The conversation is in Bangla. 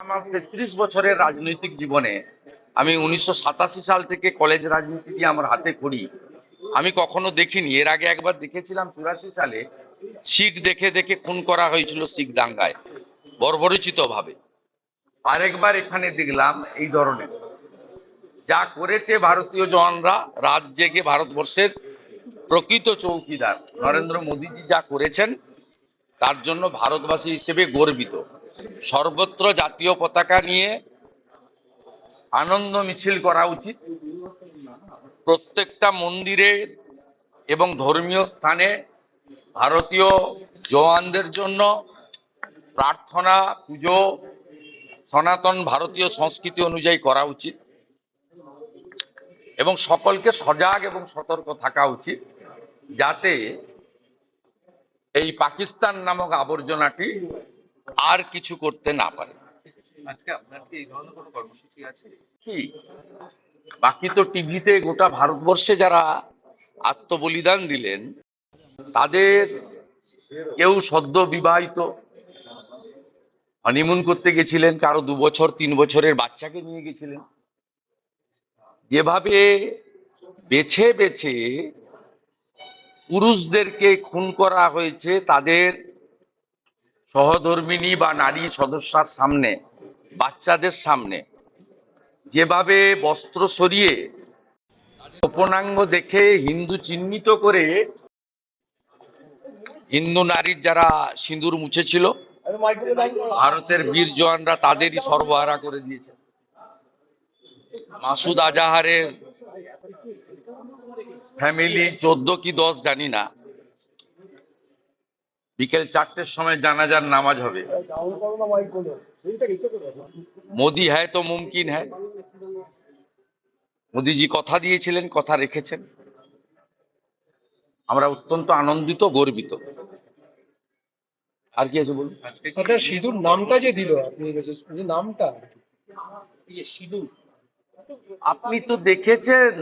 আমার তেত্রিশ বছরের রাজনৈতিক জীবনে আমি উনিশশো সাতাশি সাল থেকে কলেজ রাজনীতি দিয়ে আমার হাতে করি আমি কখনো দেখিনি। এর আগে একবার দেখেছিলাম চুরাশি সালে শিখ দেখে দেখে খুন করা হয়েছিল শিখ দাঙ্গায় বর্বরচিত ভাবে আরেকবার এখানে দেখলাম এই ধরনের। যা করেছে ভারতীয় জওয়ানরা রাত জেগে ভারতবর্ষের প্রকৃত চৌকিদার। নরেন্দ্র মোদীজি যা করেছেন, তার জন্য ভারতবাসী হিসেবে গর্বিত। সর্বত্র জাতীয় পতাকা নিয়ে আনন্দ মিছিল করা উচিত। প্রত্যেকটা মন্দিরে এবং ধর্মীয় স্থানে ভারতীয় জওয়ানদের জন্য প্রার্থনা, পুজো, সনাতন ভারতীয় সংস্কৃতি অনুযায়ী করা উচিত এবং সকলকে সজাগ এবং সতর্ক থাকা উচিত যাতে এই পাকিস্তান নামক আবর্জনাটি আর কিছু করতে না পারে। কি বাকি তো টিভিতে গোটা ভারতবর্ষে যারা আত্মবলিদান দিলেন তাদের কেউ সদ্য বিবাহিত হানিমুন করতে গেছিলেন কারও দু বছর তিন বছরের বাচ্চাকে নিয়ে গেছিলেন। যেভাবে বেছে বেছে পুরুষদেরকে খুন করা হয়েছে তাদের সহধর্মিনী বা নারী সদস্যার সামনে, বাচ্চাদের সামনে, যেভাবে বস্ত্র সরিয়ে গোপনাঙ্গ দেখে হিন্দু চিহ্নিত করে হিন্দু নারীর যারা সিঁদুর মুছেছিল, ভারতের বীর জওয়ানরা তাদেরই সর্বহারা করে দিয়েছে। মাসুদ আজাহারের ফ্যামিলি চোদ্দ কি দশ জানি না। বিকেল চারটের সময় জানাজার নামাজ হবে। মোদি হ্যায় তো মুমকিন হ্যায়। মোদিজি কথা দিয়েছিলেন কথা রেখেছেন। আমরা অত্যন্ত আনন্দিত গর্বিত। আর কি আছে বলুন? সিঁদুর নামটা যে দিল আপনি যে নামটা। সিঁদুর। আপনি তো দেখেছেন